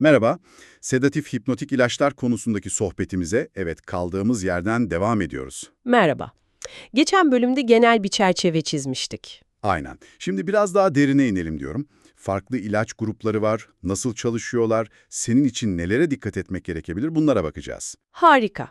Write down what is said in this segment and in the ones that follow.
Merhaba, sedatif hipnotik ilaçlar konusundaki sohbetimize evet kaldığımız yerden devam ediyoruz. Merhaba. Geçen bölümde genel bir çerçeve çizmiştik. Aynen. Şimdi biraz daha derine inelim diyorum. Farklı ilaç grupları var, nasıl çalışıyorlar, senin için nelere dikkat etmek gerekebilir bunlara bakacağız. Harika.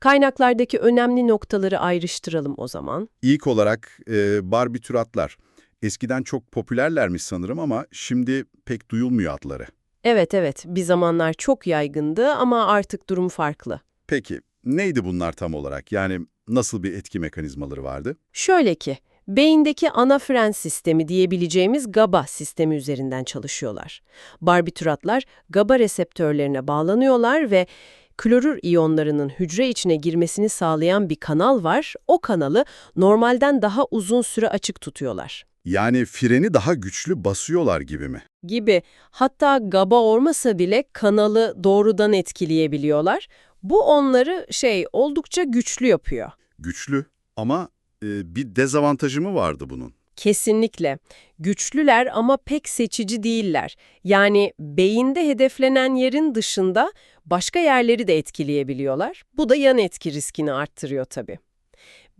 Kaynaklardaki önemli noktaları ayrıştıralım o zaman. İlk olarak e, barbituratlar. Eskiden çok popülerlermiş sanırım ama şimdi pek duyulmuyor adları. Evet evet bir zamanlar çok yaygındı ama artık durum farklı. Peki, neydi bunlar tam olarak? Yani nasıl bir etki mekanizmaları vardı? Şöyle ki, beyindeki ana fren sistemi diyebileceğimiz GABA sistemi üzerinden çalışıyorlar. Barbituratlar GABA reseptörlerine bağlanıyorlar ve klorür iyonlarının hücre içine girmesini sağlayan bir kanal var. O kanalı normalden daha uzun süre açık tutuyorlar. Yani freni daha güçlü basıyorlar gibi mi? gibi hatta GABA olmasa bile kanalı doğrudan etkileyebiliyorlar. Bu onları şey oldukça güçlü yapıyor. Güçlü ama e, bir dezavantajı mı vardı bunun? Kesinlikle. Güçlüler ama pek seçici değiller. Yani beyinde hedeflenen yerin dışında başka yerleri de etkileyebiliyorlar. Bu da yan etki riskini arttırıyor tabii.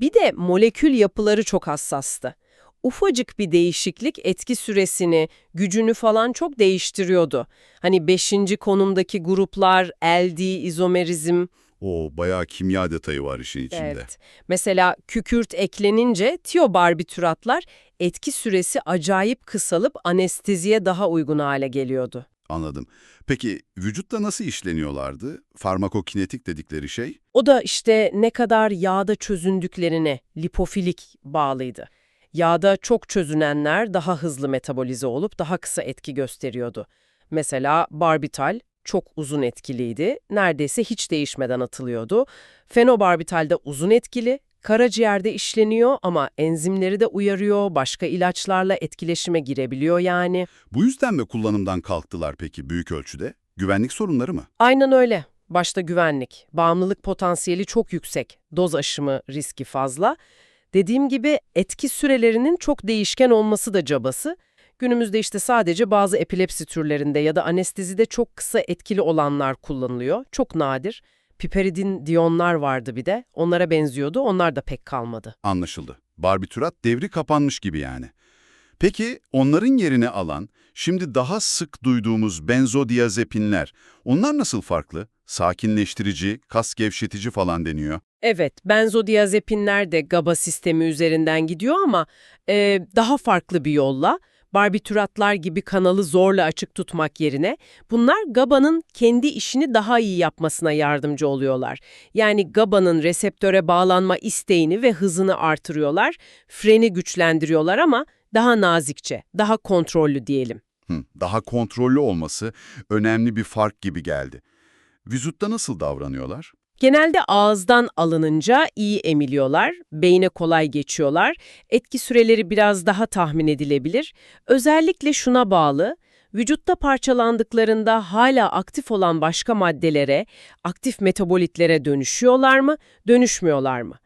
Bir de molekül yapıları çok hassastı. Ufacık bir değişiklik etki süresini, gücünü falan çok değiştiriyordu. Hani beşinci konumdaki gruplar, LD, izomerizm, O bayağı kimya detayı var işin içinde. Evet. Mesela kükürt eklenince tiyobarbituratlar etki süresi acayip kısalıp anesteziye daha uygun hale geliyordu. Anladım. Peki vücutta nasıl işleniyorlardı? Farmakokinetik dedikleri şey? O da işte ne kadar yağda çözündüklerine lipofilik bağlıydı. Yağda çok çözünenler daha hızlı metabolize olup daha kısa etki gösteriyordu. Mesela barbital çok uzun etkiliydi, neredeyse hiç değişmeden atılıyordu. Fenobarbital de uzun etkili, karaciğerde işleniyor ama enzimleri de uyarıyor, başka ilaçlarla etkileşime girebiliyor yani. Bu yüzden mi kullanımdan kalktılar peki büyük ölçüde? Güvenlik sorunları mı? Aynen öyle. Başta güvenlik, bağımlılık potansiyeli çok yüksek, doz aşımı riski fazla. Dediğim gibi etki sürelerinin çok değişken olması da cabası. Günümüzde işte sadece bazı epilepsi türlerinde ya da anestezide çok kısa etkili olanlar kullanılıyor. Çok nadir. Piperidin diyonlar vardı bir de. Onlara benziyordu. Onlar da pek kalmadı. Anlaşıldı. Barbiturat devri kapanmış gibi yani. Peki onların yerini alan, şimdi daha sık duyduğumuz benzodiazepinler, onlar nasıl farklı? Sakinleştirici, kas gevşetici falan deniyor. Evet, benzodiazepinler de GABA sistemi üzerinden gidiyor ama e, daha farklı bir yolla. Barbituratlar gibi kanalı zorla açık tutmak yerine bunlar GABA'nın kendi işini daha iyi yapmasına yardımcı oluyorlar. Yani GABA'nın reseptöre bağlanma isteğini ve hızını artırıyorlar, freni güçlendiriyorlar ama daha nazikçe, daha kontrollü diyelim. Hı, daha kontrollü olması önemli bir fark gibi geldi. Vücutta nasıl davranıyorlar? Genelde ağızdan alınınca iyi emiliyorlar, beyne kolay geçiyorlar, etki süreleri biraz daha tahmin edilebilir. Özellikle şuna bağlı, vücutta parçalandıklarında hala aktif olan başka maddelere, aktif metabolitlere dönüşüyorlar mı, dönüşmüyorlar mı?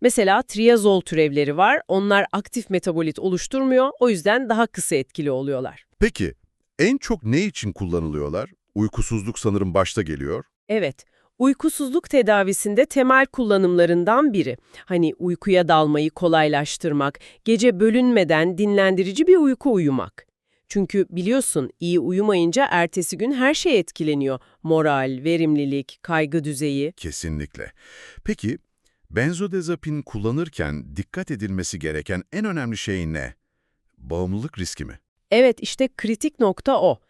Mesela triazol türevleri var, onlar aktif metabolit oluşturmuyor, o yüzden daha kısa etkili oluyorlar. Peki en çok ne için kullanılıyorlar? Uykusuzluk sanırım başta geliyor. Evet, uykusuzluk tedavisinde temel kullanımlarından biri. Hani uykuya dalmayı kolaylaştırmak, gece bölünmeden dinlendirici bir uyku uyumak. Çünkü biliyorsun iyi uyumayınca ertesi gün her şey etkileniyor. Moral, verimlilik, kaygı düzeyi. Kesinlikle. Peki benzodiazepin kullanırken dikkat edilmesi gereken en önemli şey ne? Bağımlılık riski mi? Evet işte kritik nokta o.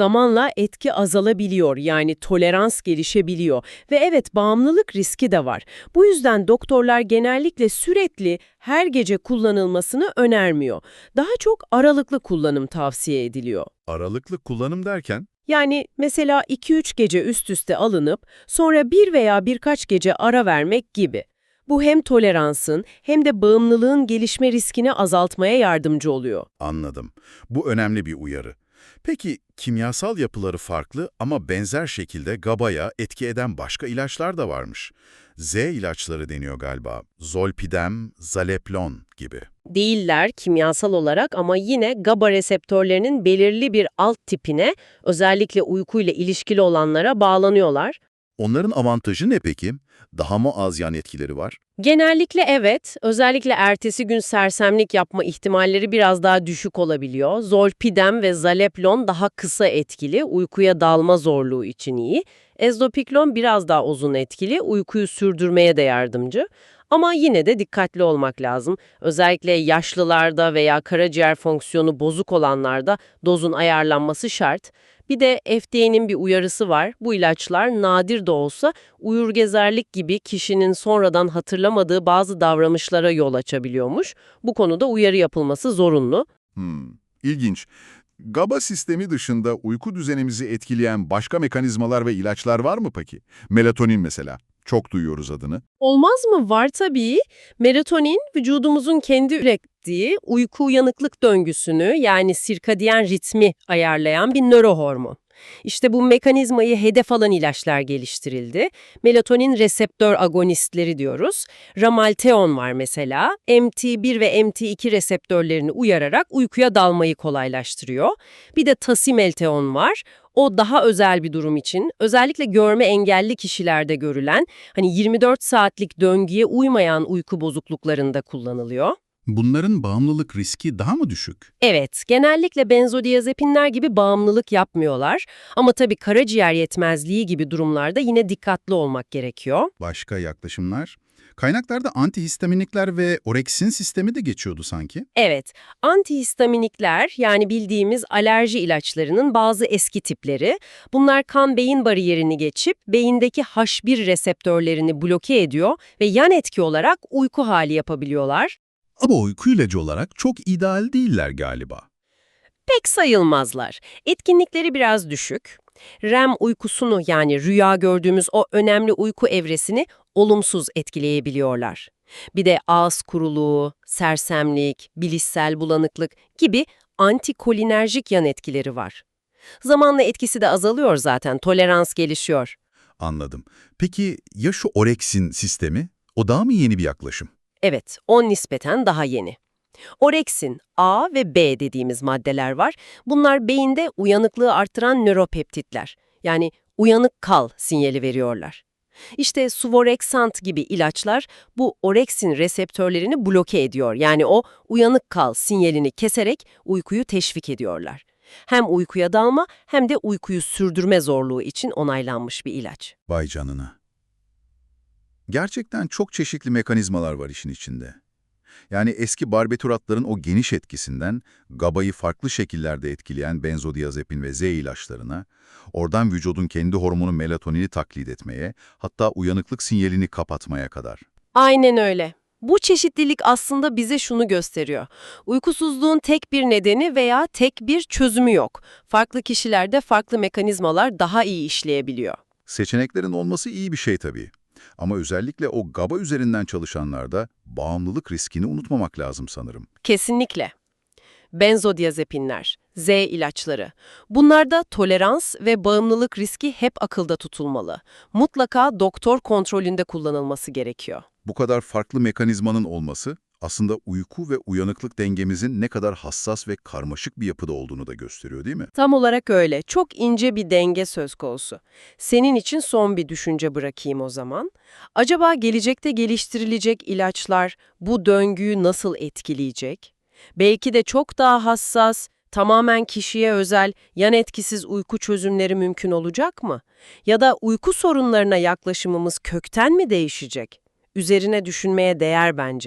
Zamanla etki azalabiliyor yani tolerans gelişebiliyor ve evet bağımlılık riski de var. Bu yüzden doktorlar genellikle sürekli her gece kullanılmasını önermiyor. Daha çok aralıklı kullanım tavsiye ediliyor. Aralıklı kullanım derken? Yani mesela 2-3 gece üst üste alınıp sonra bir veya birkaç gece ara vermek gibi. Bu hem toleransın hem de bağımlılığın gelişme riskini azaltmaya yardımcı oluyor. Anladım. Bu önemli bir uyarı. Peki kimyasal yapıları farklı ama benzer şekilde GABA'ya etki eden başka ilaçlar da varmış. Z ilaçları deniyor galiba. Zolpidem, Zaleplon gibi. Değiller kimyasal olarak ama yine GABA reseptörlerinin belirli bir alt tipine, özellikle uykuyla ilişkili olanlara bağlanıyorlar. Onların avantajı ne peki? Daha mı az yan etkileri var? Genellikle evet, özellikle ertesi gün sersemlik yapma ihtimalleri biraz daha düşük olabiliyor. Zolpidem ve Zaleplon daha kısa etkili, uykuya dalma zorluğu için iyi. Ezopiklon biraz daha uzun etkili, uykuyu sürdürmeye de yardımcı. Ama yine de dikkatli olmak lazım. Özellikle yaşlılarda veya karaciğer fonksiyonu bozuk olanlarda dozun ayarlanması şart. Bir de FDA'nın bir uyarısı var. Bu ilaçlar nadir de olsa uyur gezerlik gibi kişinin sonradan hatırlamadığı bazı davranışlara yol açabiliyormuş. Bu konuda uyarı yapılması zorunlu. Hmm, ilginç. GABA sistemi dışında uyku düzenimizi etkileyen başka mekanizmalar ve ilaçlar var mı peki? Melatonin mesela. Çok duyuyoruz adını. Olmaz mı? Var tabii. Melatonin vücudumuzun kendi ürettiği uyku uyanıklık döngüsünü yani sirkadiyen ritmi ayarlayan bir nörohormon. İşte bu mekanizmayı hedef alan ilaçlar geliştirildi. Melatonin reseptör agonistleri diyoruz. Ramalteon var mesela. MT1 ve MT2 reseptörlerini uyararak uykuya dalmayı kolaylaştırıyor. Bir de tasimelteon var. O daha özel bir durum için, özellikle görme engelli kişilerde görülen, hani 24 saatlik döngüye uymayan uyku bozukluklarında kullanılıyor. Bunların bağımlılık riski daha mı düşük? Evet, genellikle benzodiazepinler gibi bağımlılık yapmıyorlar ama tabii karaciğer yetmezliği gibi durumlarda yine dikkatli olmak gerekiyor. Başka yaklaşımlar? Kaynaklarda antihistaminikler ve oreksin sistemi de geçiyordu sanki. Evet, antihistaminikler yani bildiğimiz alerji ilaçlarının bazı eski tipleri. Bunlar kan-beyin bariyerini geçip beyindeki H1 reseptörlerini bloke ediyor ve yan etki olarak uyku hali yapabiliyorlar. Ama uyku ilacı olarak çok ideal değiller galiba. Pek sayılmazlar. Etkinlikleri biraz düşük. REM uykusunu yani rüya gördüğümüz o önemli uyku evresini olumsuz etkileyebiliyorlar. Bir de ağız kuruluğu, sersemlik, bilişsel bulanıklık gibi antikolinerjik yan etkileri var. Zamanla etkisi de azalıyor zaten, tolerans gelişiyor. Anladım. Peki ya şu oreksin sistemi? O daha mı yeni bir yaklaşım? Evet, o nispeten daha yeni. Oreksin, A ve B dediğimiz maddeler var. Bunlar beyinde uyanıklığı artıran nöropeptitler. Yani uyanık kal sinyali veriyorlar. İşte suvorexant gibi ilaçlar bu oreksin reseptörlerini bloke ediyor. Yani o uyanık kal sinyalini keserek uykuyu teşvik ediyorlar. Hem uykuya dalma hem de uykuyu sürdürme zorluğu için onaylanmış bir ilaç. Vay canına. Gerçekten çok çeşitli mekanizmalar var işin içinde. Yani eski barbituratların o geniş etkisinden GABA'yı farklı şekillerde etkileyen benzodiazepin ve Z ilaçlarına, oradan vücudun kendi hormonu melatonini taklit etmeye, hatta uyanıklık sinyalini kapatmaya kadar. Aynen öyle. Bu çeşitlilik aslında bize şunu gösteriyor. Uykusuzluğun tek bir nedeni veya tek bir çözümü yok. Farklı kişilerde farklı mekanizmalar daha iyi işleyebiliyor. Seçeneklerin olması iyi bir şey tabii. Ama özellikle o GABA üzerinden çalışanlarda bağımlılık riskini unutmamak lazım sanırım. Kesinlikle. Benzodiazepinler, Z ilaçları. Bunlarda tolerans ve bağımlılık riski hep akılda tutulmalı. Mutlaka doktor kontrolünde kullanılması gerekiyor. Bu kadar farklı mekanizmanın olması aslında uyku ve uyanıklık dengemizin ne kadar hassas ve karmaşık bir yapıda olduğunu da gösteriyor değil mi? Tam olarak öyle. Çok ince bir denge söz konusu. Senin için son bir düşünce bırakayım o zaman. Acaba gelecekte geliştirilecek ilaçlar bu döngüyü nasıl etkileyecek? Belki de çok daha hassas, tamamen kişiye özel, yan etkisiz uyku çözümleri mümkün olacak mı? Ya da uyku sorunlarına yaklaşımımız kökten mi değişecek? Üzerine düşünmeye değer bence.